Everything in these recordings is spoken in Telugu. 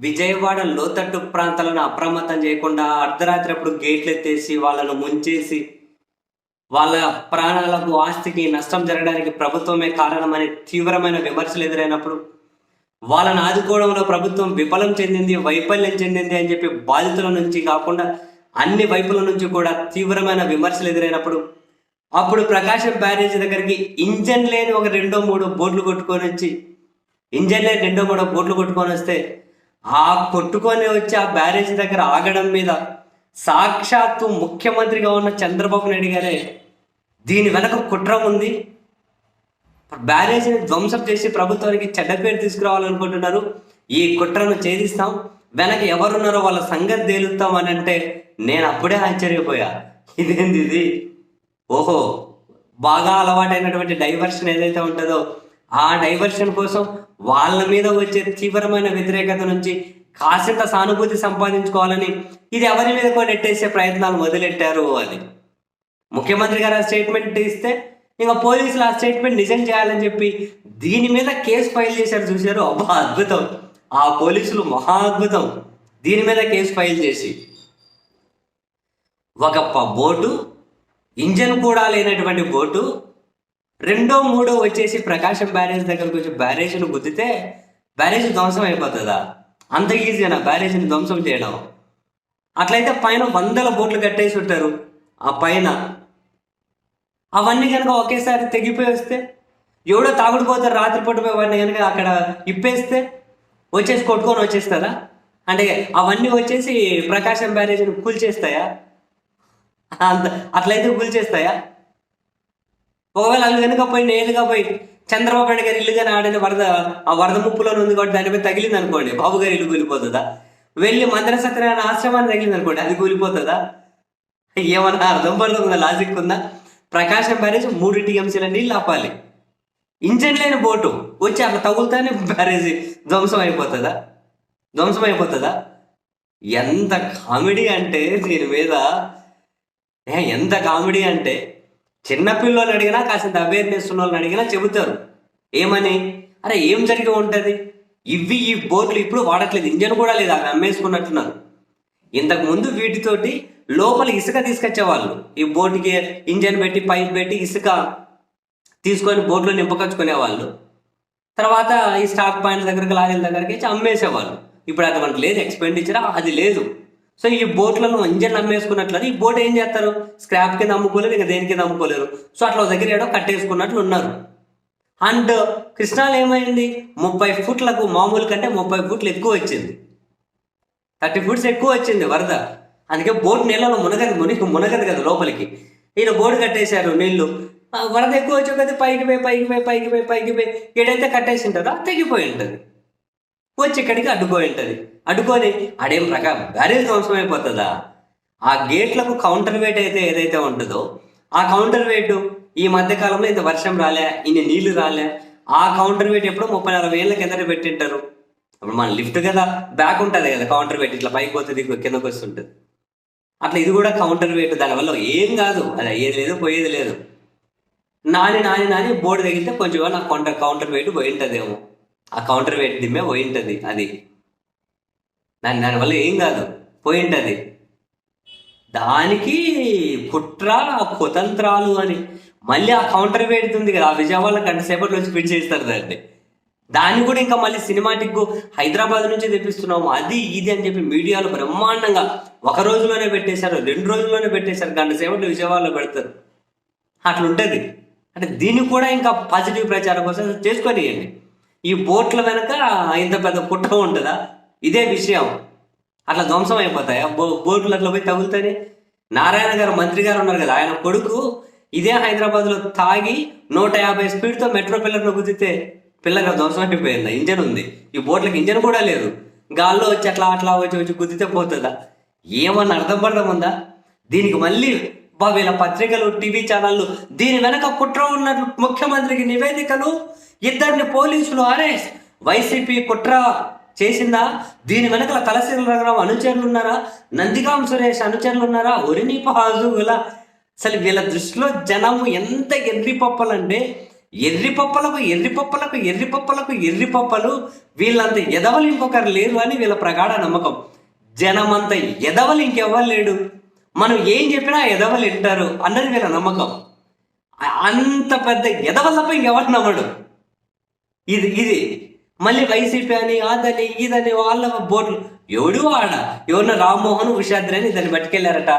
విజయవాడ లోతట్టు ప్రాంతాలను అప్రమత్తం చేయకుండా అర్ధరాత్రి అప్పుడు గేట్లు ఎత్తేసి వాళ్ళను ముంచేసి వాళ్ళ ప్రాణాలకు ఆస్తికి నష్టం జరగడానికి ప్రభుత్వమే కారణమని తీవ్రమైన విమర్శలు ఎదురైనప్పుడు వాళ్ళని ఆదుకోవడంలో ప్రభుత్వం విఫలం చెందింది వైఫల్యం చెందింది అని చెప్పి బాధితుల నుంచి కాకుండా అన్ని వైపుల నుంచి కూడా తీవ్రమైన విమర్శలు ఎదురైనప్పుడు అప్పుడు ప్రకాశం బ్యారేజ్ దగ్గరికి ఇంజన్ లేని ఒక రెండో మూడో బోట్లు కొట్టుకొని వచ్చి ఇంజన్ లేని రెండో మూడో బోట్లు కొట్టుకొని వస్తే ఆ కొట్టుకొని వచ్చి ఆ బ్యారేజ్ దగ్గర ఆగడం మీద సాక్షాత్తు ముఖ్యమంత్రిగా ఉన్న చంద్రబాబు నాయుడు గారే దీని వెనక కుట్ర ఉంది. బ్యారేజ్ని ధ్వంసం చేసి ప్రభుత్వానికి చెడ్డ పేరు తీసుకురావాలనుకుంటున్నారు. ఈ కుట్రను ఛేదిస్తాం. వెనక ఎవరున్నారో వాళ్ళ సంగతి తేలుస్తాం అని అంటే నేను అప్పుడే ఆశ్చర్యపోయా. ఇదేంది ఇది? ఓహో బాగా అలవాటైనటువంటి డైవర్షన్ ఏదైతే ఉంటుందో ఆ డైవర్షన్ కోసం వాళ్ళ మీద వచ్చే తీవ్రమైన వ్యతిరేకత నుంచి కాసింత సానుభూతి సంపాదించుకోవాలని ఇది ఎవరి మీద కూడా నెట్టేసే ప్రయత్నాలు మొదలెట్టారు అని ముఖ్యమంత్రి గారు ఆ స్టేట్మెంట్ ఇస్తే ఇంకా పోలీసులు ఆ స్టేట్మెంట్ నిజం చేయాలని చెప్పి దీని మీద కేసు ఫైల్ చేశారు చూశారు? అబ్బా అద్భుతం. ఆ పోలీసులు మహా అద్భుతం. దీని మీద కేసు ఫైల్ చేసి ఒక బోటు ఇంజన్ కూడా లేనటువంటి బోటు రెండో మూడో వచ్చేసి ప్రకాశం బ్యారేజ్ దగ్గరకు వచ్చి బ్యారేజ్ను గుద్దితే బ్యారేజ్ ధ్వంసం అయిపోతుందా? అంత ఈజీనా బ్యారేజ్ని ధ్వంసం చేయడం? అట్లయితే పైన వందల బోట్లు కట్టేసి ఉంటారు. ఆ పైన. అవన్నీ కనుక ఒకేసారి తెగిపోయి వస్తే ఎవడో తాగుడు పోతారు రాత్రిపూట పోయి వాడిని కనుక అక్కడ ఇప్పేస్తే వచ్చేసి కొట్టుకొని వచ్చేస్తారా? అంటే అవన్నీ వచ్చేసి ప్రకాశం బ్యారేజ్ని కూల్చేస్తాయా? అంత అట్లయితే కూల్చేస్తాయా? ఒకవేళ అల్లు కనుక పోయి నేరుగా పోయి చంద్రబాబు నాయుడు గారి ఇల్లు కానీ ఆడని వరద ఆ వరద ముప్పులో ఉంది కాబట్టి దానిపై తగిలింది అనుకోండి. బాబు గారి ఇల్లు కూలిపోతుందా? వెళ్ళి మందిర సత్యనారాయణ ఆశ్రమాన్ని తగిలింది అనుకోండి అది కూలిపోతుందా? ఏమన్నా అర్థం పడుతుందా? లాజిక్ ఉందా? ప్రకాశం బ్యారేజ్ మూడు టీఎంసీల నీళ్ళు ఆపాలి. ఇంజన్ లేని బోటు వచ్చి అట్లా తగులుతానే బ్యారేజ్ ధ్వంసం అయిపోతుందా ధ్వంసం అయిపోతుందా ఎంత కామెడీ అంటే దీని మీద? ఏ, ఎంత కామెడీ అంటే చిన్నపిల్లలు అడిగినా కాసింత అవేర్నెస్ ఉన్న వాళ్ళని అడిగినా చెబుతారు. ఏమని? అరే ఏం జరిగి ఉంటుంది? ఇవి ఈ బోట్లు ఇప్పుడు వాడట్లేదు. ఇంజన్ కూడా లేదు. అవి అమ్మేసుకున్నట్టున్నారు. ఇంతకు ముందు వీటితోటి లోపల ఇసుక తీసుకొచ్చేవాళ్ళు. ఈ బోట్కి ఇంజన్ పెట్టి పైప్ పెట్టి ఇసుక తీసుకొని బోట్లో నింపకొచ్చుకునేవాళ్ళు. తర్వాత ఈ స్టాక్ పాయింట్ దగ్గరికి లారీల దగ్గరికి వచ్చి అమ్మేసేవాళ్ళు. ఇప్పుడు అది మనకు లేదు. ఎక్స్పెండిచర్ అది లేదు. సో ఈ బోట్లను ఇంజన్ అమ్మేసుకున్నట్లని ఈ బోట్ ఏం చేస్తారు? స్క్రాప్ కింద అమ్ముకోలేరు ఇంకా దేని కింద అమ్ముకోలేరు. సో అట్లా దగ్గర ఏడో కట్టేసుకున్నట్లు ఉన్నారు. అండ్ కృష్ణాలు ఏమైంది? ముప్పై ఫుట్లకు మామూలు కంటే ముప్పై ఫుట్లు ఎక్కువ వచ్చింది. థర్టీ ఫుట్స్ ఎక్కువ వచ్చింది వరద. అందుకే బోట్ నీళ్ళలో మునగదు మునికి మునగదు కదా లోపలికి. ఈయన బోర్డు కట్టేశారు నీళ్ళు వరద ఎక్కువ వచ్చే కదా పైకి పోయి పైకి పోయి పైకి పోయి పైకి పోయి ఏడైతే కట్టేసి ఉంటుందో అది తెగిపోయి ఉంటుంది. వచ్చి ఇక్కడికి అడ్డుకొని ఉంటుంది అడ్డుకొని అడేం ప్రకారం బ్యారేజ్ ధ్వంసం అయిపోతుందా? ఆ గేట్లకు కౌంటర్ వెయిట్ అయితే ఏదైతే ఉంటుందో ఆ కౌంటర్ వెయిట్ ఈ మధ్యకాలంలో ఇంత వర్షం రాలే ఇన్ని నీళ్ళు రాలే ఆ కౌంటర్ వెయిట్ ఎప్పుడో ముప్పై నలభై ఏళ్ళ కిందట పెట్టింటారు. అప్పుడు మన లిఫ్ట్ కదా బ్యాక్ ఉంటుంది కదా కౌంటర్ వెయిట్ ఇట్లా పైకి పోతుంది కిందకు వస్తుంటుంది. అట్లా ఇది కూడా కౌంటర్ వెయిట్ దానివల్ల ఏం కాదు. అది అయ్యేది లేదు పోయేది లేదు. నాని నాని నాని బోర్డు తగిలితే కొంచెం నాకు కౌంటర్ కౌంటర్ వెయిట్ పోయి ఉంటుందేమో ఆ కౌంటర్ వెయిట్ దిమ్మే పోయి ఉంటుంది అది. దాని దానివల్ల ఏం కాదు పోయి ఉంటుంది దానికి కుట్ర కుతంత్రాలు అని. మళ్ళీ ఆ కౌంటర్ పెడుతుంది ఉంది కదా ఆ విజయవాడ గంట సేపట్లో వచ్చి ఫిట్ చేస్తారు దాన్ని. దాన్ని కూడా ఇంకా మళ్ళీ సినిమాటిక్ హైదరాబాద్ నుంచి తెప్పిస్తున్నాము. అది ఇది అని చెప్పి మీడియాలో బ్రహ్మాండంగా ఒక రోజులోనే పెట్టేశారు రెండు రోజుల్లోనే పెట్టేశారు గంట సేపట్లో విజయవాడలో పెడతారు. అట్లుంటది. అంటే దీనికి కూడా ఇంకా పాజిటివ్ ప్రచారం కోసం చేసుకొనియండి. ఈ బోట్ల వెనక ఇంత పెద్ద పుట్ట ఉంటుందా? ఇదే విషయం. అట్లా ధ్వంసం అయిపోతాయా? బో బోట్లు అట్లా పోయి తగులుతాయి నారాయణ గారు మంత్రి గారు ఉన్నారు కదా ఆయన కొడుకు ఇదే హైదరాబాద్లో తాగి నూట యాభై స్పీడ్తో మెట్రో పిల్లర్లో గుద్దితే పిల్లగా ధ్వంసం అయిపోయింది? ఇంజన్ ఉంది. ఈ బోట్లకి ఇంజన్ కూడా లేదు. గాల్లో వచ్చి అట్లా అట్లా వచ్చి వచ్చి గుద్దితే పోతుందా? ఏమన్నా అర్థం పడదాం ఉందా దీనికి మళ్ళీ వీళ్ళ పత్రికలు టీవీ ఛానళ్ళు దీని వెనక కుట్ర ఉన్నట్లు ముఖ్యమంత్రికి నివేదికలు ఇద్దరిని పోలీసులు అరెస్ట్ వైసీపీ కుట్ర చేసిందా? దీని వెనకల తలసీల రంగరావు అనుచరులు ఉన్నారా? నందిగాం సురేష్ అనుచరులు ఉన్నారా? ఒరినీప పాజు ఇలా అసలు వీళ్ళ దృష్టిలో జనము ఎంత ఎర్రి ఎర్రిపప్పలకు ఎర్రి పప్పలకు ఎర్రి పప్పలకు ఎర్రి పప్పలకు ఎర్రి పప్పలు. వీళ్ళంత ఎదవలు ఇంకొకరు లేరు అని వీళ్ళ ప్రగాఢ నమ్మకం. జనమంత ఎదవలు ఇంకెవ్వరు లేడు. మనం ఏం చెప్పినా ఎదవలు వింటారు అన్నది వీళ్ళ నమ్మకం. అంత పెద్ద ఎదవలపై ఎవరు నమ్మడు. ఇది ఇది. మళ్ళీ వైసీపీ అని అదని ఇదని వాళ్ళ బోట్లు ఎవడు ఆడ ఎవరిన రామ్మోహన్ ఉషాద్రి అని దాన్ని పట్టుకెళ్ళారట.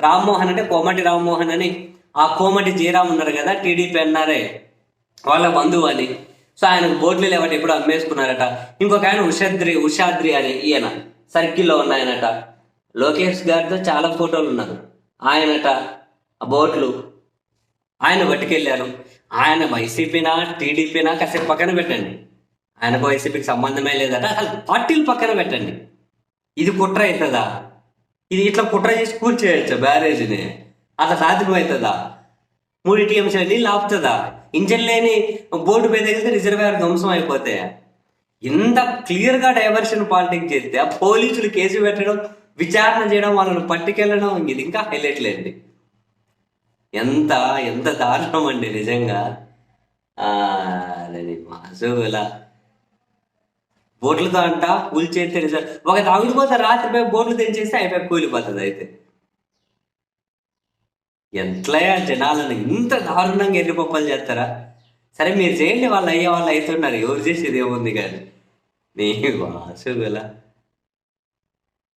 రామ్మోహన్ అంటే కోమటి రామ్మోహన్ అని. ఆ కోమటి జయరామ్ ఉన్నారు కదా టీడీపీ అన్నారే. వాళ్ళ బంధువు అని. సో ఆయనకు బోట్లు లేవట ఎప్పుడు అమ్మేసుకున్నారట. ఇంకొక ఆయన ఉషాద్రి ఉషాద్రి అని ఈయన. సర్కిల్లో ఉన్నాయనట. లోకేష్ గారితో చాలా ఫోటోలు ఉన్నారు. ఆయనట ఆ బోట్లు. ఆయన పట్టుకెళ్ళారు. ఆయన వైసీపీనా టీడీపీనా కాసేపు పక్కన పెట్టండి. ఆయనకు వైసీపీకి సంబంధమే లేదట. అసలు పార్టీలు పక్కన పెట్టండి. ఇది కుట్ర అవుతుందా? ఇది ఇట్లా కుట్ర చేసి కూర్చేయచ్చు బ్యారేజ్ని? అట్లా సాధ్యమవుతుందా? మూడు టీఎంసీ నీళ్ళు ఆపుతుందా? ఇంజన్ లేని బోర్డు మీద తగిలితే రిజర్వేయర్ ధ్వంసం అయిపోతే ఇంత క్లియర్గా డైవర్షన్ పాలిటిక్స్ చేస్తే ఆ పోలీసులు కేసు పెట్టడం విచారణ చేయడం వాళ్ళని పట్టుకెళ్ళడం ఇది ఇంకా హైలైట్ లేండి. ఎంత ఎంత దారుణం అండి నిజంగా. ఆ, మాసు ఇలా బోట్లతో అంట కూల్చేస్తే నిజం. ఒక తాగుడిపోతే రాత్రిపై బోట్లు తెంచేస్తే అయిపోయి కూలిపోతుంది అయితే. ఎట్లయా జనాలను ఇంత దారుణంగా ఎర్రిపప్పలు చేస్తారా? సరే మీరు చేయండి వాళ్ళు అయ్యే వాళ్ళు అవుతున్నారు ఎవరు చేసేది ఏముంది కానీ. నీ వాసుగులా